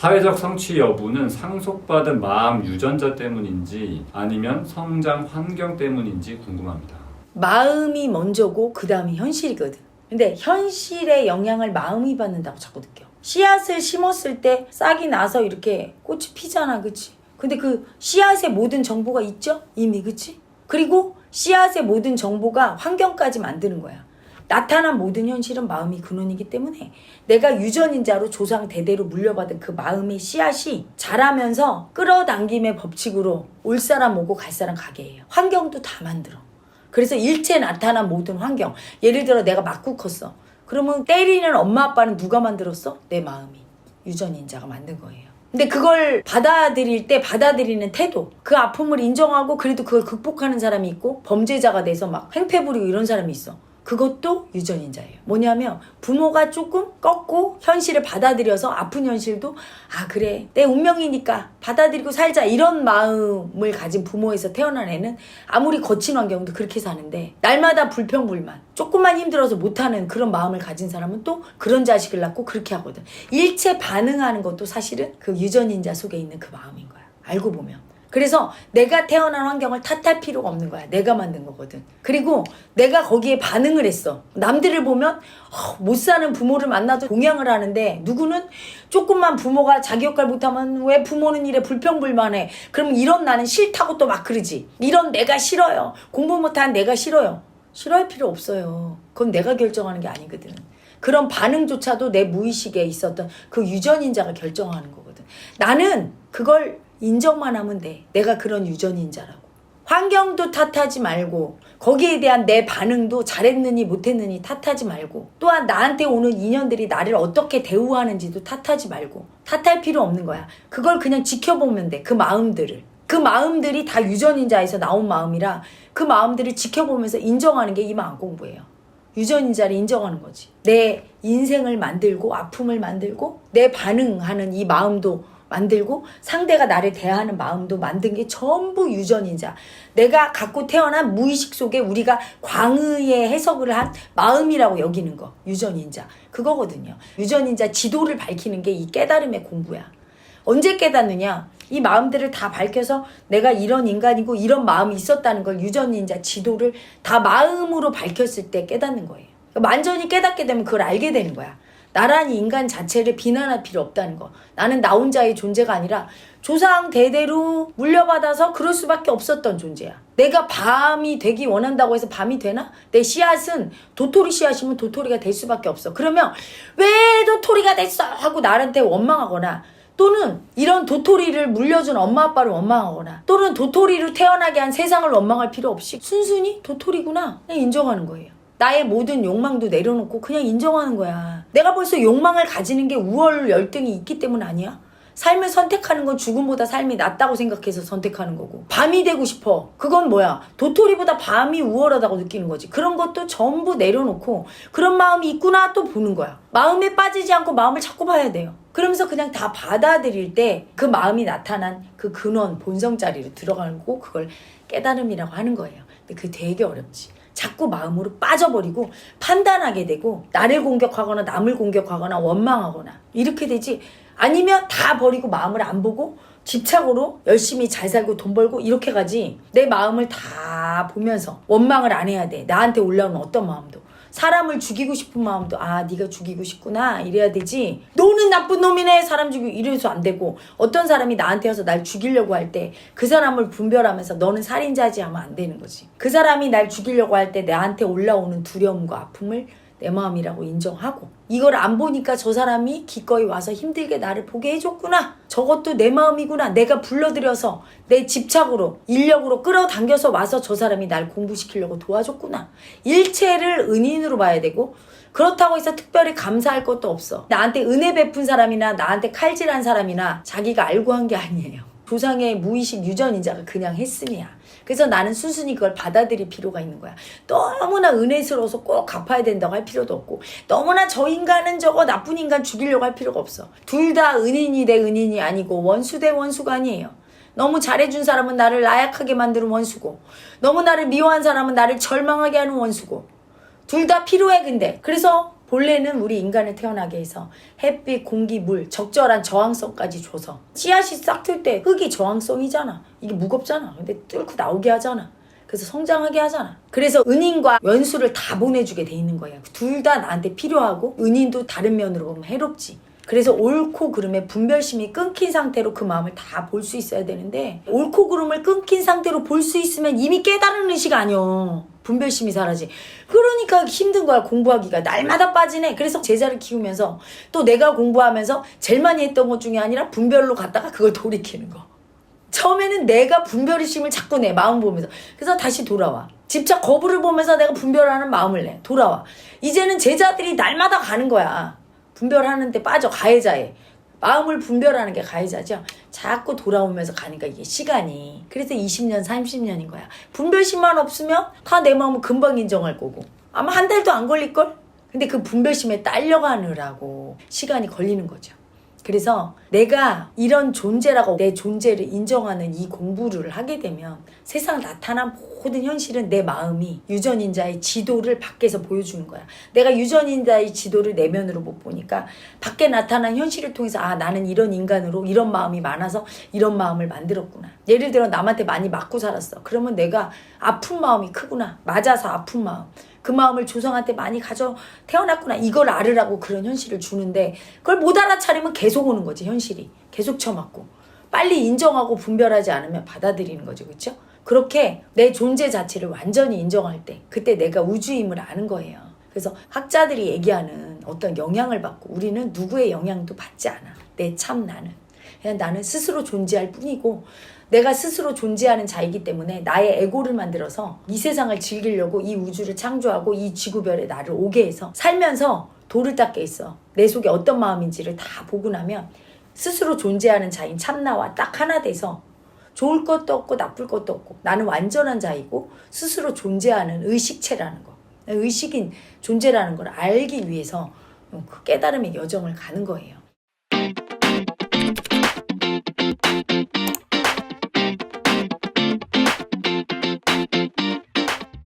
사회적 성취 여부는 상속받은 마음 유전자 때문인지 아니면 성장 환경 때문인지 궁금합니다. 마음이 먼저고 그 다음이 현실이거든. 근데 현실의 영향을 마음이 받는다고 자꾸 느껴. 씨앗을 심었을 때 싹이 나서 이렇게 꽃이 피잖아, 그치? 근데 그 씨앗의 모든 정보가 있죠? 이미, 그치? 그리고 씨앗의 모든 정보가 환경까지 만드는 거야. 나타난 모든 현실은 마음이 근원이기 때문에 내가 유전인자로 조상 대대로 물려받은 그 마음의 씨앗이 자라면서 끌어당김의 법칙으로 올 사람 오고 갈 사람 가게 해요. 환경도 다 만들어. 그래서 일체 나타난 모든 환경. 예를 들어 내가 맞고 컸어. 그러면 때리는 엄마 아빠는 누가 만들었어? 내 마음이. 유전인자가 만든 거예요. 근데 그걸 받아들일 때 받아들이는 태도, 그 아픔을 인정하고 그래도 그걸 극복하는 사람이 있고 범죄자가 돼서 막 횡패 부리고 이런 사람이 있어. 그것도 유전인자예요. 뭐냐면 부모가 조금 꺾고 현실을 받아들여서 아픈 현실도 아 그래 내 운명이니까 받아들이고 살자 이런 마음을 가진 부모에서 태어난 애는 아무리 거친 환경도 그렇게 사는데 날마다 불평불만 조금만 힘들어서 못하는 그런 마음을 가진 사람은 또 그런 자식을 낳고 그렇게 하거든. 일체 반응하는 것도 사실은 그 유전인자 속에 있는 그 마음인 거야. 알고 보면. 그래서 내가 태어난 환경을 탓할 필요가 없는 거야. 내가 만든 거거든. 그리고 내가 거기에 반응을 했어. 남들을 보면 어, 못 사는 부모를 만나도 동양을 하는데 누구는 조금만 부모가 자기 역할 못하면 왜 부모는 이래 불평불만해. 그러면 이런 나는 싫다고 또 막 그러지. 이런 내가 싫어요. 공부 못한 내가 싫어요. 싫어할 필요 없어요. 그건 내가 결정하는 게 아니거든. 그런 반응조차도 내 무의식에 있었던 그 유전인자가 결정하는 거거든. 나는 그걸 인정만 하면 돼. 내가 그런 유전인자라고. 환경도 탓하지 말고 거기에 대한 내 반응도 잘했느니 못했느니 탓하지 말고 또한 나한테 오는 인연들이 나를 어떻게 대우하는지도 탓하지 말고 탓할 필요 없는 거야. 그걸 그냥 지켜보면 돼. 그 마음들을. 그 마음들이 다 유전인자에서 나온 마음이라 그 마음들을 지켜보면서 인정하는 게 이 마음 공부예요. 유전인자를 인정하는 거지. 내 인생을 만들고 아픔을 만들고 내 반응하는 이 마음도 만들고 상대가 나를 대하는 마음도 만든 게 전부 유전인자. 내가 갖고 태어난 무의식 속에 우리가 광의의 해석을 한 마음이라고 여기는 거. 유전인자. 그거거든요. 유전인자 지도를 밝히는 게 이 깨달음의 공부야. 언제 깨닫느냐? 이 마음들을 다 밝혀서 내가 이런 인간이고 이런 마음이 있었다는 걸 유전인자 지도를 다 마음으로 밝혔을 때 깨닫는 거예요. 그러니까 완전히 깨닫게 되면 그걸 알게 되는 거야. 나란 인간 자체를 비난할 필요 없다는 거. 나는 나 혼자의 존재가 아니라 조상 대대로 물려받아서 그럴 수밖에 없었던 존재야. 내가 밤이 되기 원한다고 해서 밤이 되나? 내 씨앗은 도토리 씨앗이면 도토리가 될 수밖에 없어. 그러면 왜 도토리가 됐어? 하고 나한테 원망하거나 또는 이런 도토리를 물려준 엄마 아빠를 원망하거나 또는 도토리로 태어나게 한 세상을 원망할 필요 없이 순순히 도토리구나 그냥 인정하는 거예요. 나의 모든 욕망도 내려놓고 그냥 인정하는 거야. 내가 벌써 욕망을 가지는 게 우월 열등이 있기 때문 아니야? 삶을 선택하는 건 죽음보다 삶이 낫다고 생각해서 선택하는 거고. 밤이 되고 싶어. 그건 뭐야? 도토리보다 밤이 우월하다고 느끼는 거지. 그런 것도 전부 내려놓고 그런 마음이 있구나 또 보는 거야. 마음에 빠지지 않고 마음을 자꾸 봐야 돼요. 그러면서 그냥 다 받아들일 때 그 마음이 나타난 그 근원 본성 자리로 들어가고 그걸 깨달음이라고 하는 거예요. 근데 그 되게 어렵지 자꾸 마음으로 빠져버리고 판단하게 되고 나를 공격하거나 남을 공격하거나 원망하거나 이렇게 되지 아니면 다 버리고 마음을 안 보고 집착으로 열심히 잘 살고 돈 벌고 이렇게 가지 내 마음을 다 보면서 원망을 안 해야 돼. 나한테 올라오는 어떤 마음도 사람을 죽이고 싶은 마음도 아 네가 죽이고 싶구나 이래야 되지. 너는 나쁜 놈이네 사람 죽이고 이래서 안 되고. 어떤 사람이 나한테 와서 날 죽이려고 할 때 그 사람을 분별하면서 너는 살인자지 하면 안 되는 거지. 그 사람이 날 죽이려고 할 때 나한테 올라오는 두려움과 아픔을 내 마음이라고 인정하고 이걸 안 보니까 저 사람이 기꺼이 와서 힘들게 나를 보게 해줬구나. 저것도 내 마음이구나. 내가 불러들여서 내 집착으로 인력으로 끌어당겨서 와서 저 사람이 날 공부시키려고 도와줬구나. 일체를 은인으로 봐야 되고 그렇다고 해서 특별히 감사할 것도 없어. 나한테 은혜 베푼 사람이나 나한테 칼질한 사람이나 자기가 알고 한 게 아니에요 조상의 무의식 유전인자가 그냥 했음이야 그래서 나는 순순히 그걸 받아들일 필요가 있는 거야. 너무나 은혜스러워서 꼭 갚아야 된다고 할 필요도 없고, 너무나 저 인간은 저거 나쁜 인간 죽이려고 할 필요가 없어. 둘 다 은인이 대 은인이 아니고 원수 대 원수가 아니에요. 너무 잘해준 사람은 나를 나약하게 만드는 원수고, 너무 나를 미워한 사람은 나를 절망하게 하는 원수고, 둘 다 필요해 근데. 그래서 본래는 우리 인간을 태어나게 해서 햇빛, 공기, 물, 적절한 저항성까지 줘서 씨앗이 싹 틀 때 흙이 저항성이잖아. 이게 무겁잖아. 근데 뚫고 나오게 하잖아. 그래서 성장하게 하잖아. 그래서 은인과 연수를 다 보내주게 돼 있는 거야. 둘 다 나한테 필요하고 은인도 다른 면으로 보면 해롭지. 그래서 옳고 그름의 분별심이 끊긴 상태로 그 마음을 다 볼 수 있어야 되는데 옳고 그름을 끊긴 상태로 볼 수 있으면 이미 깨달은 의식 아니여. 분별심이 사라지. 그러니까 힘든 거야 공부하기가 날마다 빠지네. 그래서 제자를 키우면서 또 내가 공부하면서 제일 많이 했던 것 중에 아니라 분별로 갔다가 그걸 돌이키는 거. 처음에는 내가 분별의심을 자꾸 내 마음 보면서 그래서 다시 돌아와 집착 거부를 보면서 내가 분별하는 마음을 내 돌아와 이제는 제자들이 날마다 가는 거야 분별하는데 빠져 가해자에. 마음을 분별하는 게 가해자죠. 자꾸 돌아오면서 가니까 이게 시간이. 그래서 20년 30년인 거야. 분별심만 없으면 다 내 마음을 금방 인정할 거고. 아마 한 달도 안 걸릴걸? 근데 그 분별심에 딸려가느라고 시간이 걸리는 거죠 그래서 내가 이런 존재라고 내 존재를 인정하는 이 공부를 하게 되면 세상 나타난 모든 현실은 내 마음이 유전인자의 지도를 밖에서 보여주는 거야. 내가 유전인자의 지도를 내면으로 못 보니까 밖에 나타난 현실을 통해서 아 나는 이런 인간으로 이런 마음이 많아서 이런 마음을 만들었구나. 예를 들어 남한테 많이 맞고 살았어. 그러면 내가 아픈 마음이 크구나. 맞아서 아픈 마음. 그 마음을 조상한테 많이 가져 태어났구나 이걸 알으라고 그런 현실을 주는데 그걸 못 알아차리면 계속 오는 거지 현실이. 계속 쳐맞고. 빨리 인정하고 분별하지 않으면 받아들이는 거죠 그렇죠 그렇게 내 존재 자체를 완전히 인정할 때 그때 내가 우주임을 아는 거예요. 그래서 학자들이 얘기하는 어떤 영향을 받고 우리는 누구의 영향도 받지 않아. 내 참 나는. 그냥 나는 스스로 존재할 뿐이고 내가 스스로 존재하는 자이기 때문에 나의 에고를 만들어서 이 세상을 즐기려고 이 우주를 창조하고 이 지구별에 나를 오게 해서 살면서 돌을 닦게 있어. 내 속에 어떤 마음인지를 다 보고 나면 스스로 존재하는 자인 참나와 딱 하나 돼서 좋을 것도 없고 나쁠 것도 없고 나는 완전한 자이고 스스로 존재하는 의식체라는 거. 의식인 존재라는 걸 알기 위해서 그 깨달음의 여정을 가는 거예요.